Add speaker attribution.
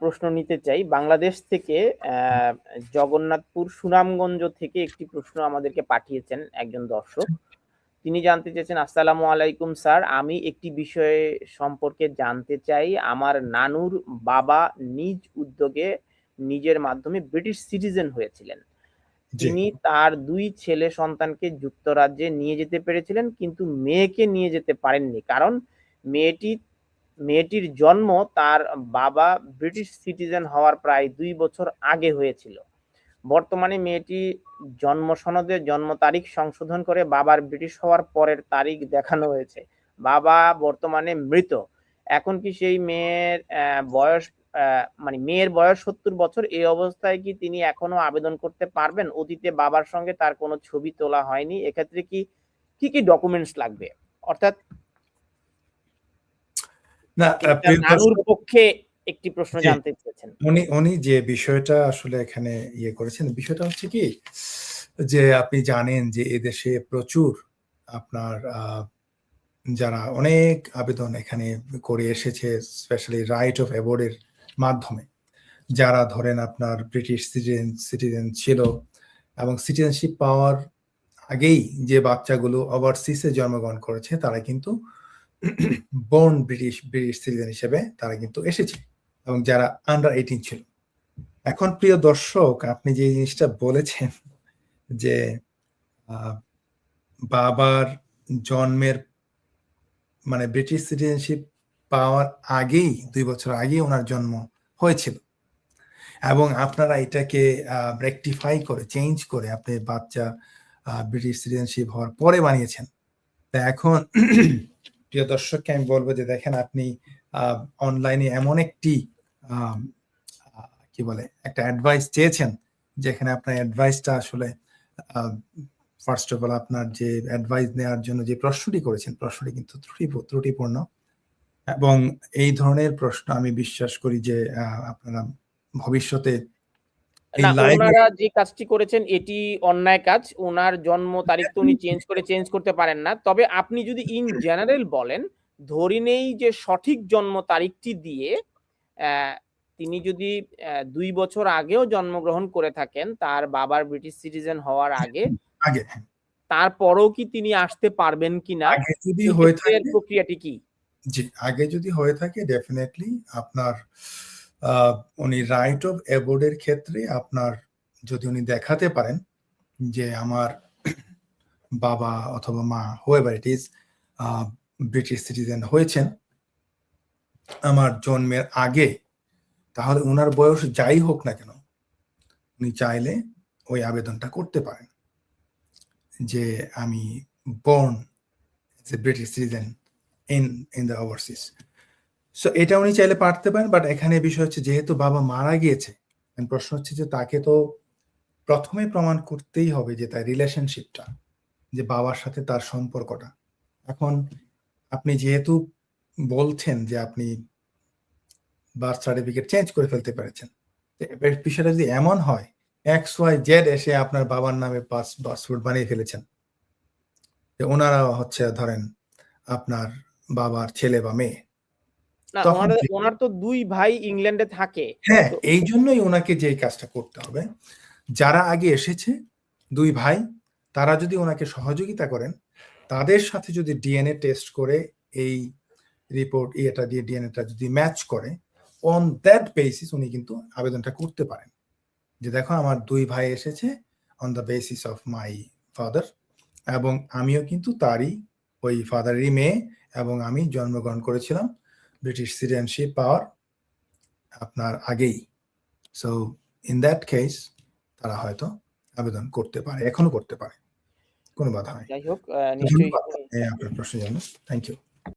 Speaker 1: প্রশ্ন নিতে চাই। বাংলাদেশ থেকে জগন্নাথপুর সুনামগঞ্জ থেকে একটি প্রশ্ন আমাদেরকে পাঠিয়েছেন একজন দর্শক। তিনি জানতে চেয়েছেন আসসালামু আলাইকুম স্যার আমি একটি বিষয়ে সম্পর্কে জানতে চাই। আমার নানুর বাবা নিজ উদ্যোগে নিজের মাধ্যমে ব্রিটিশ সিটিজেন হয়েছিলেন। তিনি তার দুই ছেলে সন্তানকে যুক্তরাজ্যে নিয়ে যেতে পেরেছিলেন কিন্তু মেয়েকে নিয়ে যেতে পারেননি। কারণ মেয়েটি মেয়েটির জন্ম তার বাবা ব্রিটিশ সিটিজেন হওয়ার প্রায় দুই বছর আগে হয়েছিল। বর্তমানে মেয়েটি জন্ম সনদে জন্ম তারিখ সংশোধন করে বাবার ব্রিটিশ হওয়ার পরের তারিখ দেখানো হয়েছে। বাবা বর্তমানে মৃত। এখন কি সেই মেয়ের বয়স মানে মেয়ের বয়স সত্তর বছর, এই অবস্থায় কি তিনি এখনও আবেদন করতে পারবেন? অতীতে বাবার সঙ্গে তার কোনো ছবি তোলা হয়নি। এক্ষেত্রে কি কি কি ডকুমেন্টস লাগবে? অর্থাৎ
Speaker 2: না
Speaker 1: নানুর পক্ষে একটি প্রশ্ন জানতে চেয়েছেন।
Speaker 2: উনি উনি যে বিষয়টা আসলে এখানে ইয়ে করেছেন বিষয়টা হচ্ছে কি যে আপনি জানেন যে এদেশে প্রচুর আপনার যারা অনেক আবেদন এখানে করে এসেছে স্পেশালি রাইট অফ অ্যাওয়ার্ডের মাধ্যমে। যারা ধরেন আপনার ব্রিটিশ সিটিজেন সিটিজেন ছিল এবং সিটিজেনশিপ পাওয়ার আগেই যে বাচ্চাগুলো ওভারসিসে জন্মগ্রহণ করেছে তারা কিন্তু বর্ন ব্রিটিশ ব্রিটিশ সিটিজেন হিসেবে তারা কিন্তু এসেছে এবং যারা আন্ডার এইটিন ছিল। এখন প্রিয় দর্শক, আপনি যে জিনিসটা বলেছেন যে বাবার জন্মের মানে ব্রিটিশ সিটিজেনশিপ পাওয়ার আগেই, দুই বছর আগেই ওনার জন্ম হয়েছিল। এবং আপনারা এটাকে রেকটিফাই করে চেঞ্জ করে আপনি বাচ্চা ব্রিটিশ সিটিজেনশিপ হওয়ার পরে বানিয়েছেন। তা এখন প্রিয় দর্শককে আমি বলব যে দেখেন আপনি অনলাইনে এমন একটি কি বলে, একটা অ্যাডভাইস চেয়েছেন, যেখানে আপনার অ্যাডভাইসটা আসলে ফার্স্ট অফ অল আপনার যে অ্যাডভাইস নেওয়ার জন্য যে প্রশ্নটি করেছেন, প্রশ্নটি কিন্তু ত্রুটি ত্রুটিপূর্ণ। এবং এই ধরনের প্রশ্ন আমি বিশ্বাস করি যে আপনারা ভবিষ্যতে
Speaker 1: ওনারা যে কাজটি করেছেন এটি অন্যায় কাজ। ওনার জন্ম তারিখ তো উনি চেঞ্জ করে চেঞ্জ করতে পারেন না। তবে আপনি যদি ইন জেনারেল বলেন ধরি নেই যে সঠিক জন্ম তারিখটি দিয়ে তিনি যদি দুই বছর আগেও জন্মগ্রহণ করে থাকেন তার বাবার ব্রিটিশ সিটিজেন হওয়ার আগে
Speaker 2: আগে।
Speaker 1: তারপরও কি তিনি আসতে পারবেন কিনা?
Speaker 2: যদি হয়ে থাকে
Speaker 1: প্রক্রিয়াটি কি?
Speaker 2: জি আগে যদি হয়ে থাকে ডেফিনেটলি আপনার উনি রাইট অফ অ্যাবোর্ডের ক্ষেত্রে আপনার যদি উনি দেখাতে পারেন যে আমার বাবা অথবা মা however it is British citizen হয়েছেন, আমার জন্মের আগে, তাহলে ওনার বয়স যাই হোক না কেন, উনি চাইলে ওই আবেদনটা করতে পারেন যে আমি born British citizen in in the overseas so এটা উনি চাইলে পারতে পারেন বাট এখানে বিষয় হচ্ছে যেহেতু বাবা মারা গিয়েছে প্রশ্ন হচ্ছে যে তাকে তো প্রথমে প্রমাণ করতেই হবে যে তার রিলেশনশিপটা যে বাবার সাথে তার সম্পর্কটা। এখন আপনি যেহেতু বলছেন যে আপনি বার্থ সার্টিফিকেট চেঞ্জ করে ফেলতে পেরেছেন বিষয়টা যদি এমন হয় এক্স ওয়াই জেড এসে আপনার বাবার নামে পাস পাসপোর্ট বানিয়ে ফেলেছেন, যে ওনারা হচ্ছে ধরেন আপনার বাবার ছেলে বা মেয়ে
Speaker 1: ওনার তো দুই ভাই ইংল্যান্ডে থাকে।
Speaker 2: হ্যাঁ এই জন্যই ওনাকে যে কাজটা করতে হবে। যারা আগে এসেছে দুই ভাই তারা যদি ওনাকে সহযোগিতা করেন তাদের সাথে যদি ডিএনএ টেস্ট করে এই রিপোর্ট এটা দিয়ে ডিএনএটা যদি ম্যাচ করে অন দ্যাট বেসিস উনি কিন্তু আবেদনটা করতে পারেন। যে দেখো আমার দুই ভাই এসেছে on the basis of my father এবং আমিও কিন্তু তারই ওই ফাদারেরই মেয়ে এবং আমি জন্মগ্রহণ করেছিলাম। ব্রিটিশ সিটিজেনশিপ পাওয়ার আপনার আগেই। সো ইন দ্যাট কেস তারা হয়তো আবেদন করতে পারে এখনও করতে পারে। কোনো বাধা নাই।
Speaker 1: যাই হোক নিশ্চয়ই
Speaker 2: আপনার প্রশ্ন জন্য। Thank you